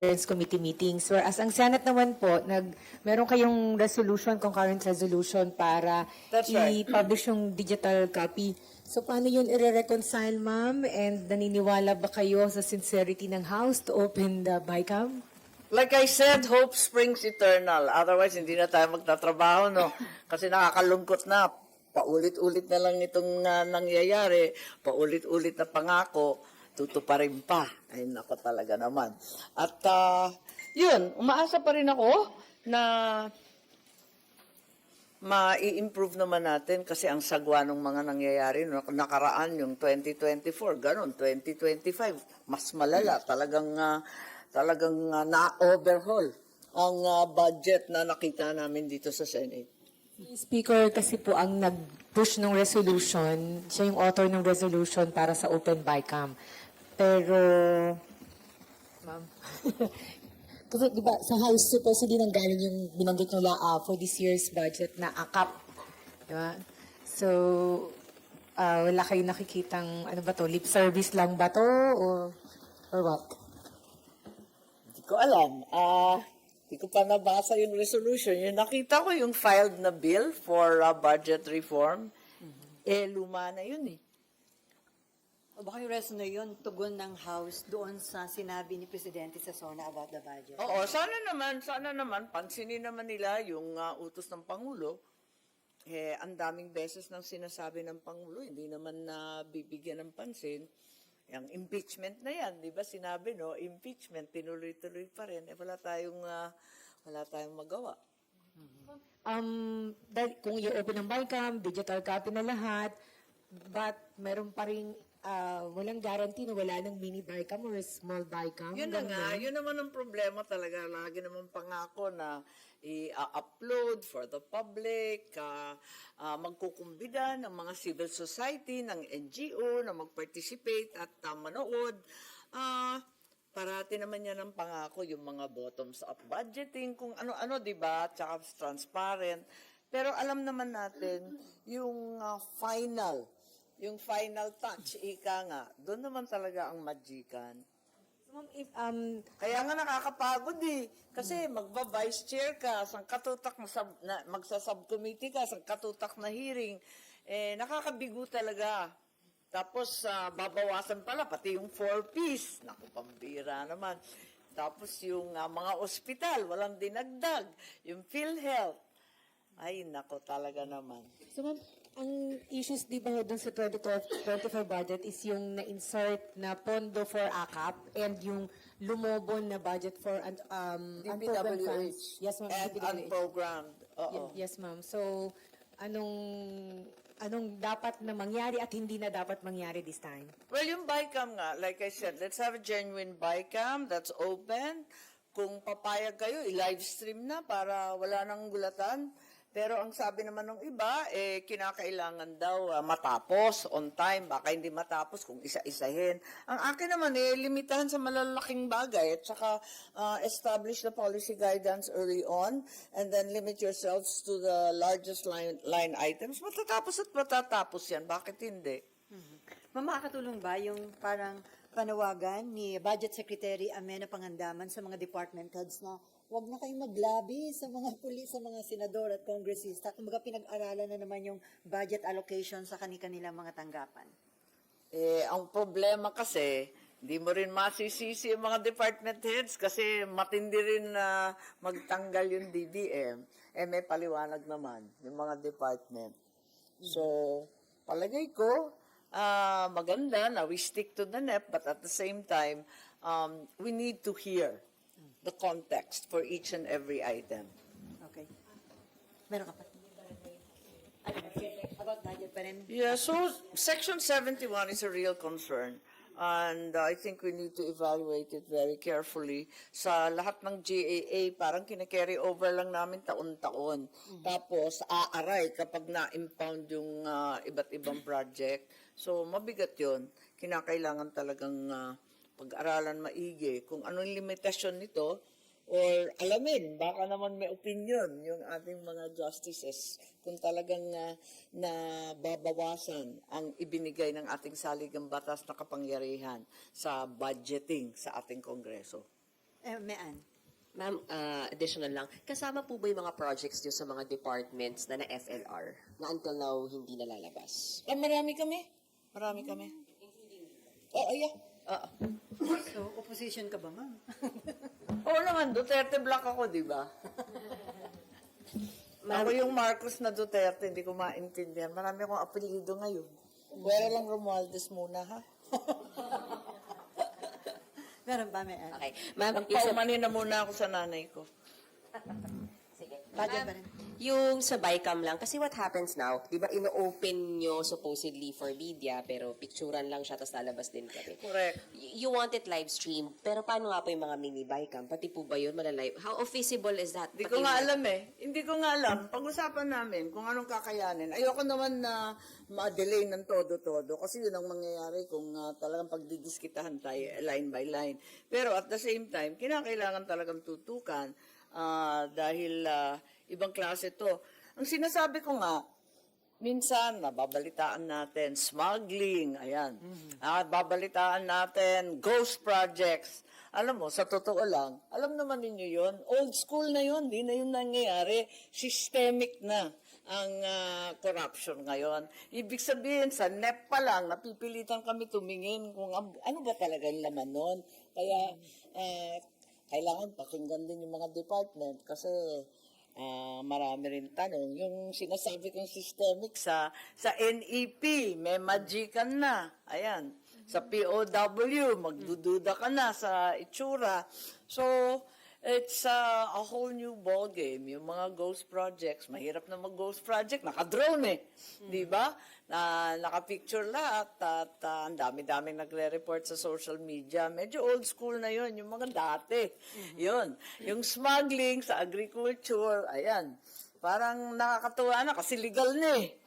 Governance Committee meetings. Whereas ang Senate naman po, nag, meron kayong resolution, concurrent resolution para That's right. i-publish yung digital copy. So paano yun i-reconcile, ma'am? And naniniwala ba kayo sa sincerity ng House to open the BICAM? Like I said, hope springs eternal. Otherwise, hindi na tayo magtatrabaho, no? Kasi nakakalungkot na. Paulit-ulit na lang itong ah, nangyayari. Paulit-ulit na pangako. Tutuparin pa. Ay, nako talaga naman. At, ah, yun, umaasa pa rin ako na ma-improve naman natin kasi ang sagwa ng mga nangyayari nakaraan yung 2024 ganun 2025 mas malala talagang ah, talagang ah, na-overhaul ang ah, budget na nakita namin dito sa Senate. Speaker kasi po ang nag-push ng resolution, siya yung author ng resolution para sa open BICAM. Pero, ma'am, kasi di ba sa House supposedly nang galing yung binanggit nila ah, for this year's budget na akap. Di ba? So, ah, wala kayong nakikitang, ano ba to, lip service lang ba to? Or, or what? Hindi ko alam. Ah, hindi ko pa nabasa yung resolution. Yung nakita ko yung filed na bill for ah, budget reform. Eh, luma na yun eh. O baka yung rest na yun, tugon ng House doon sa sinabi ni Presidente sa SONA about the budget. Oo, sana naman, sana naman, pansinin naman nila yung ah, utos ng Pangulo. Eh, ang daming beses nang sinasabi ng Pangulo, hindi naman na bibigyan ng pansin. Yung impeachment na yan, di ba sinabi, no? Impeachment, tinuloy-tuloy pa rin. Eh, wala tayong, ah, wala tayong magawa. Um, dahil kung i-open ng BICAM, digital copy na lahat, but meron pa rin ah, walang guarantee na wala ng mini BICAM or small BICAM. Yun na nga, yun naman ang problema talaga. Lagi naman pangako na i-upload for the public, uh, magkukumbida ng mga civil society, ng NGO na mag-participate at ah, manood. Ah, parati naman yan ang pangako, yung mga bottoms-up budgeting, kung ano-ano, di ba? Tsaka transparent. Pero alam naman natin, yung ah, final, yung final touch, ika nga, doon naman talaga ang magikan. So, ma'am, if, um, Kaya nga nakakapagod eh. Kasi magba-vice chair ka, sang katutak na, sub, na magsa-subcommittee ka, sang katutak na hearing, eh, nakakabigo talaga. Tapos, ah, babawasan pala, pati yung four-piece. Naku, pambira naman. Tapos yung ah, mga ospital, walang dinagdag. Yung PhilHealth. Ay, nako talaga naman. so ma'am, ang issues di ba dun sa 2025 budget is yung na-insert na pondo for AKAP and yung lumobo na budget for un- um, unprogrammed funds. DPWH. Yes, ma'am. And DPWH. unprogrammed. Oo. Ye- Yes, ma'am. So, anong anong dapat na mangyari at hindi na dapat mangyari this time? Well, yung BICAM nga, like I said, let's have a genuine BICAM that's open. Kung papayag kayo, i-live stream na para wala nang gulatan. Pero ang sabi naman ng iba, eh, kinakailangan daw ah, matapos on time. Baka hindi matapos kung isa-isahin. Ang akin naman, eh, limitahan sa malalaking bagay at saka ah, establish the policy guidance early on and then limit yourselves to the largest line, line items. Matatapos at matatapos yan. Bakit hindi? Ma'am, makakatulong ba yung parang panawagan ni Budget Secretary Amena Pangandaman sa mga department heads na wag na kayong maglabi sa mga pulis, sa mga senador at kongresista. Kumbaga pinag-aralan na naman yung budget allocation sa kani-kanilang mga tanggapan. Eh, ang problema kasi, hindi mo rin masisisi yung mga department heads kasi matindi rin na magtanggal yung DBM. Eh, may paliwanag naman yung mga department. So, palagay ko, ah, maganda na we stick to the NEP, but at the same time, um, we need to hear the context for each and every item. Okay. Meron ka pa? Ano, about budget pa rin? Yeah, so Section 71 is a real concern. And I think we need to evaluate it very carefully. Sa lahat ng GAA, parang kine-carry over lang namin taon-taon. Tapos, aaray kapag na-impound yung ah, iba't ibang project. So, mabigat yon Kinakailangan talagang ah, pag-aralan maigi kung anong limitasyon nito or alamin, baka naman may opinion yung ating mga justices kung talagang na, na babawasan ang ibinigay ng ating saligang batas na kapangyarihan sa budgeting sa ating Kongreso. Eh, Mean. Ma'am, uh, additional lang. Kasama po ba yung mga projects nyo sa mga departments na na-FLR na until now hindi nalalabas? Ah, marami kami. Marami kami. Oo, yeah. Oo. So, opposition ka ba, ma'am? Oo naman, Duterte Black ako, di ba? Ako yung Marcos na Duterte, hindi ko maintindihan. Marami akong apelido ngayon. Pero lang Romualdez muna, ha? Meron ba, Mean? Okay. Ma'am, isa, na muna ako sa nanay ko. sige. Budget pa rin. Yung sa BICAM lang, kasi what happens now, di ba ino-open nyo supposedly for media, pero picturean lang siya, tapos lalabas din kami. Correct. Y- you want it live stream, pero paano nga po yung mga mini BICAM? Pati po ba yun malalive? How feasible is that? Hindi Pati ko nga alam eh. Hindi ko nga alam. Pag-usapan namin kung anong kakayanin. Ayoko naman na ma-delay ng todo-todo kasi yun ang mangyayari kung ah, talagang pagdidiskitahan tayo eh, line by line. Pero at the same time, kinakailangan talagang tutukan ah, dahil ah, ibang klase to. Ang sinasabi ko nga, minsan nababalitaan natin smuggling, ayan. Ah, babalitaan natin ghost projects. Alam mo, sa totoo lang, alam naman ninyo yon old school na yon di na yun nangyayari. Systemic na ang ah, corruption ngayon. Ibig sabihin, sa NEP pa lang, napipilitan kami tumingin kung ano ba talaga yung laman nun. Kaya, eh, kailangan pakinggan din yung mga department kasi Ah, marami rin tanong. Yung sinasabi kong systemic sa sa NEP, may magican na. Ayan. Sa POW, magdududa ka na sa itsura. So, it's uh, a whole new ball game. Yung mga ghost projects, mahirap na mag-ghost project. Naka-drone eh. Di ba? Na, naka-picture lahat at uh, ang dami-daming nagre-report sa social media. Medyo old school na yun, yung mga dati. Yun. Yung smuggling sa agriculture, ayan. Parang nakakatuwa na kasi legal na eh.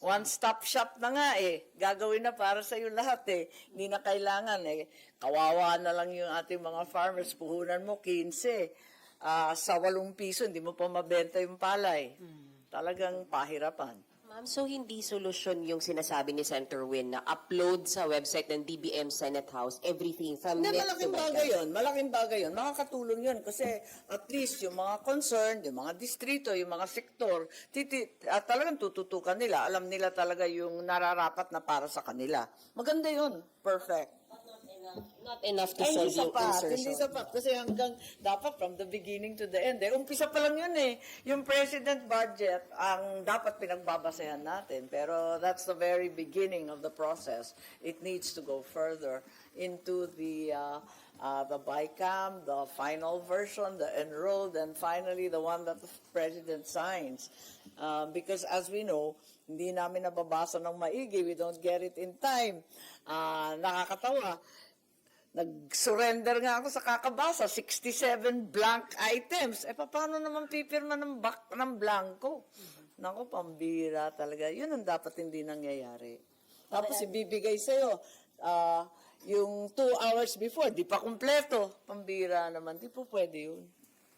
One-stop shop na nga eh. Gagawin na para sa iyo lahat eh. Hindi na kailangan eh. Kawawa na lang yung ating mga farmers. Puhunan mo 15. Ah, sa 8 piso, hindi mo pa mabenta yung palay. Talagang pahirapan. Ma'am, so hindi solusyon yung sinasabi ni Senator Win na upload sa website ng DBM Senate House everything from net to malaking bagay yun. Malaking bagay yun. Makakatulong yun kasi at least yung mga concerned, yung mga distrito, yung mga sektor, titi, at talagang tututukan nila. Alam nila talaga yung nararapat na para sa kanila. Maganda yun. Perfect. Not enough to Ay, solve yung sapat. insertion. Hindi sapat. Kasi hanggang dapat from the beginning to the end. Eh, umpisa pa lang yun eh. Yung president budget ang dapat pinagbabasehan natin. Pero that's the very beginning of the process. It needs to go further into the uh, uh, the BICAM, the final version, the enrolled, and finally the one that the president signs. Um, because as we know, hindi namin nababasa ng maigi. We don't get it in time. Ah, nakakatawa nag-surrender nga ako sa kakabasa, 67 blank items. Eh, paano naman pipirma ng, bak ng blanco? Naku, pambira talaga. Yun ang dapat hindi nangyayari. Tapos ibibigay sa'yo, ah, yung two hours before, di pa kumpleto. Pambira naman. Di po pwede yun.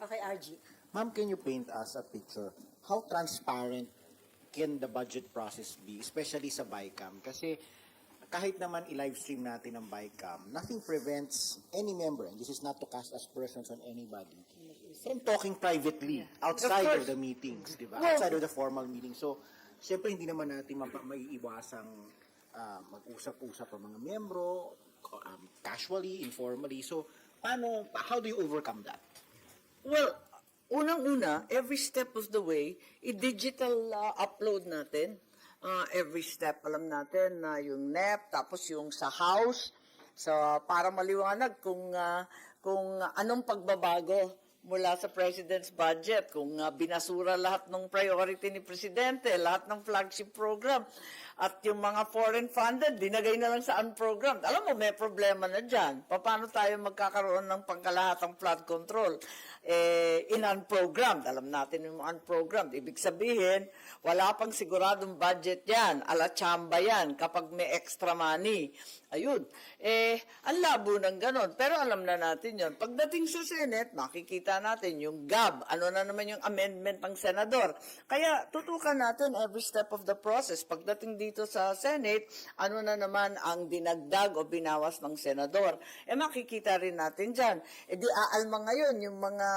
Okay, RG. Ma'am, can you paint us a picture? How transparent can the budget process be, especially sa BICAM? Kasi kahit naman i-live stream natin ang BICAM, nothing prevents any member, and this is not to cast aspersions on anybody, from talking privately outside Of of, the meetings, di ba? Well- outside of the formal meeting. So, siyempre hindi naman natin mapa- maiiwasang ah, mag-usap-usap ang mga membro, um, casually, informally. So, paano, how do you overcome that? Well, unang-una, every step of the way, i-digital uh, upload natin. Uh, every step, alam natin na yung NEP, tapos yung sa house, so para maliwanag kung uh, kung anong pagbabago mula sa president's budget, kung uh, binasura lahat ng priority ni presidente, lahat ng flagship program, at yung mga foreign funded, dinagay na lang sa unprogrammed. Alam mo, may problema na dyan. Paano tayo magkakaroon ng pangkalahatang flood control? Eh, in unprogrammed. Alam natin yung unprogrammed. Ibig sabihin, wala pang siguradong budget yan. Ala chamba yan kapag may extra money. Ayun. Eh, ang labo ng ganon. Pero alam na natin yon. Pagdating sa Senate, makikita natin yung GAB. Ano na naman yung amendment ng senador. Kaya tutukan natin every step of the process. Pagdating dito sa Senate, ano na naman ang dinagdag o binawas ng senador. Eh, makikita rin natin dyan. Eh, di aalma ngayon yung mga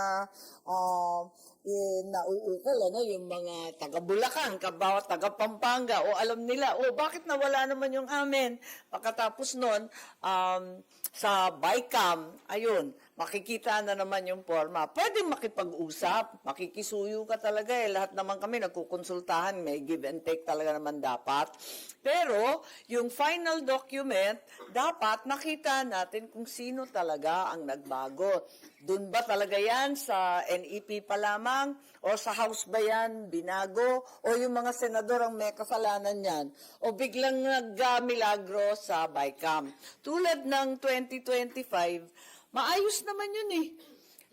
uh, eh, nauukol, ano, yung mga taga Bulacan, kabawa taga Pampanga, o alam nila, o bakit nawala naman yung amin? Pagkatapos nun, um, sa BICAM, ayun, makikita na naman yung forma. Pwede makipag-usap, makikisuyo ka talaga eh. Lahat naman kami nagkukonsultahan, may give and take talaga naman dapat. Pero, yung final document, dapat nakita natin kung sino talaga ang nagbago. Doon ba talaga yan sa NEP pa lamang? O sa House ba yan binago? O yung mga senador ang may kasalanan yan? O biglang nag-milagro sa BICAM? Tulad ng 2025, maayos naman yun eh.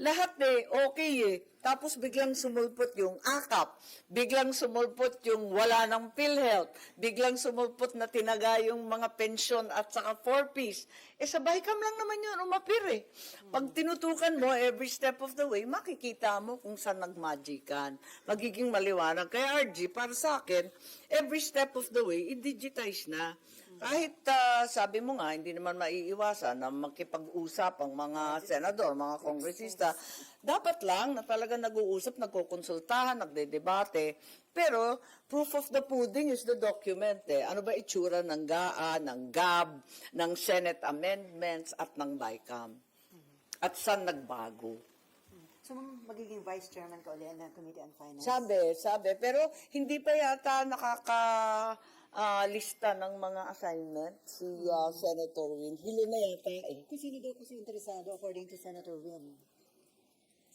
Lahat eh, okay eh. Tapos biglang sumulpot yung akap. Biglang sumulpot yung wala ng PhilHealth. Biglang sumulpot na tinaga yung mga pensyon at saka four-piece. Eh sa Bicam lang naman yun, umapir eh. Pag tinutukan mo every step of the way, makikita mo kung saan nagmagikan. Magiging maliwanag. Kaya RG, para sa akin, every step of the way, i-digitize na. Kahit ah, sabi mo nga, hindi naman maiiwasan na makipag-usap ang mga senador, mga kongresista, dapat lang na talaga nag-uusap, nagkukonsultahan, nagdedebate. Pero proof of the pudding is the document eh. Ano ba itsura ng GAA, ng GAB, ng Senate amendments at ng BICAM? At saan nagbago? So, magiging vice chairman ka ulit ng Committee on Finance. Sabi, sabi. Pero hindi pa yata nakaka ah, lista ng mga assignment si ah, Senator Win. Hilo na yata eh. Kung sino daw kasi interesado according to Senator Win.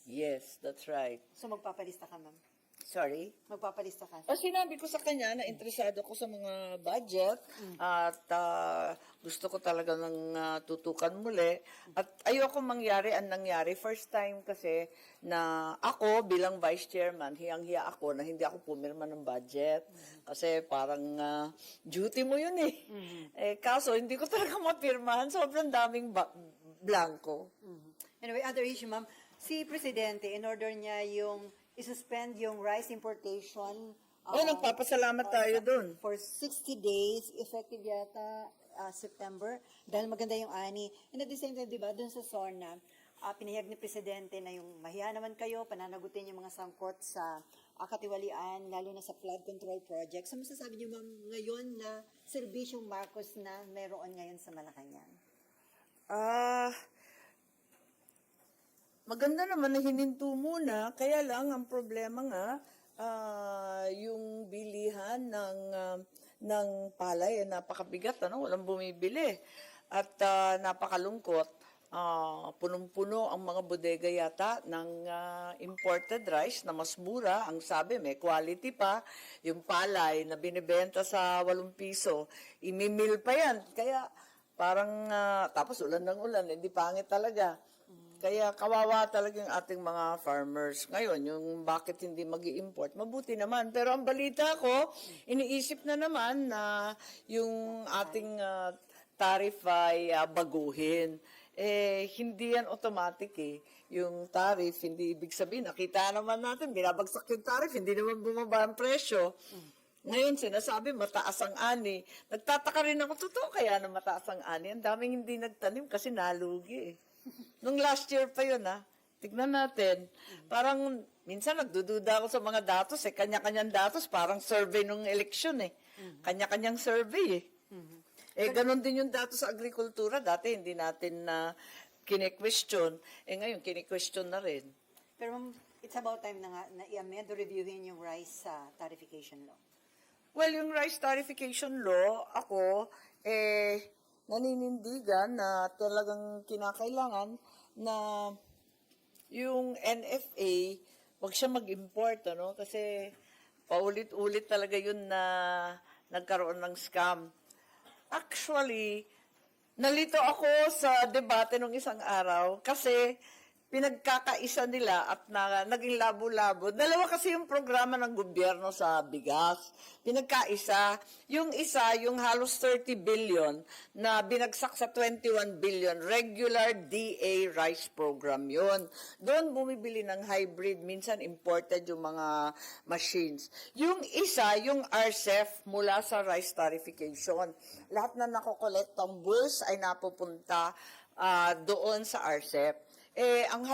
Yes, that's right. So, magpapalista ka, ma'am. Sorry? Magpapalista ka. O sinabi ko sa kanya na interesado ko sa mga budget at ah, gusto ko talaga ng ah, tutukan muli. At ayoko mangyari ang nangyari. First time kasi na ako bilang vice chairman, hiyang-hiya ako na hindi ako pumirma ng budget. Kasi parang ah, duty mo yun eh. eh. Kaso hindi ko talaga mapirmahan. Sobrang daming ba- blanco. Anyway, other issue, ma'am. Si Presidente, in order niya yung isuspend yung rice importation Oh, uh, nagpapasalamat tayo dun. for 60 days, effective yata uh, September, dahil maganda yung ani. And at the same time, di ba, dun sa SORNA, uh, pinahiyag ni Presidente na yung mahiya naman kayo, pananagutin yung mga sangkot sa uh, katiwalian, lalo na sa flood control project. So, masasabi niyo, ma'am, ngayon na serbisyong Marcos na meron ngayon sa Malacanang? Ah, maganda naman na hininto muna, kaya lang ang problema nga, ah, yung bilihan ng, ah, ng palay, eh, napakabigat, ano? walang bumibili. At ah, napakalungkot, ah, punong-puno ang mga bodega yata ng ah, imported rice na mas mura. Ang sabi, may quality pa. Yung palay na binibenta sa 8 piso, imimil pa yan. Kaya parang, ah, tapos ulan ng ulan, hindi pangit talaga. Kaya kawawa talaga yung ating mga farmers. Ngayon, yung bakit hindi mag import mabuti naman. Pero ang balita ko, iniisip na naman na yung ating ah, tariff ay ah, baguhin. Eh, hindi yan automatic eh. Yung tariff, hindi ibig sabihin, nakita naman natin, binabagsak yung tariff, hindi naman bumaba ang presyo. Ngayon, sinasabi, mataas ang ani. Nagtataka rin ako, totoo kaya na mataas ang ani? Ang daming hindi nagtanim kasi nalugi eh. Nung last year pa yun ah. Tignan natin. Parang, minsan nagdududa ako sa mga datos eh. Kanya-kanyang datos, parang survey nung eleksyon eh. Kanya-kanyang survey eh. Eh, ganon din yung datos sa agrikultura. Dati hindi natin na kine-question. Eh, ngayon, kine-question na rin. Pero ma'am, it's about time na nga na i-amend reviewin yung rice sa tarification law. Well, yung rice tarification law, ako, eh, naninindigan na talagang kinakailangan na yung NFA, wag siya mag-import, ano? Kasi paulit-ulit talaga yun na nagkaroon ng scam. Actually, nalito ako sa debate nung isang araw kasi pinagkakaisa nila at na, naging labo-labo. Dalawa kasi yung programa ng gobyerno sa bigas. Pinagkaisa. Yung isa, yung halos 30 billion na binagsak sa 21 billion, regular DA rice program yon. Doon bumibili ng hybrid, minsan imported yung mga machines. Yung isa, yung RCEF mula sa rice tarification. Lahat na nakokolektang bulls ay napupunta ah, doon sa RCEF. Eh, ang halaga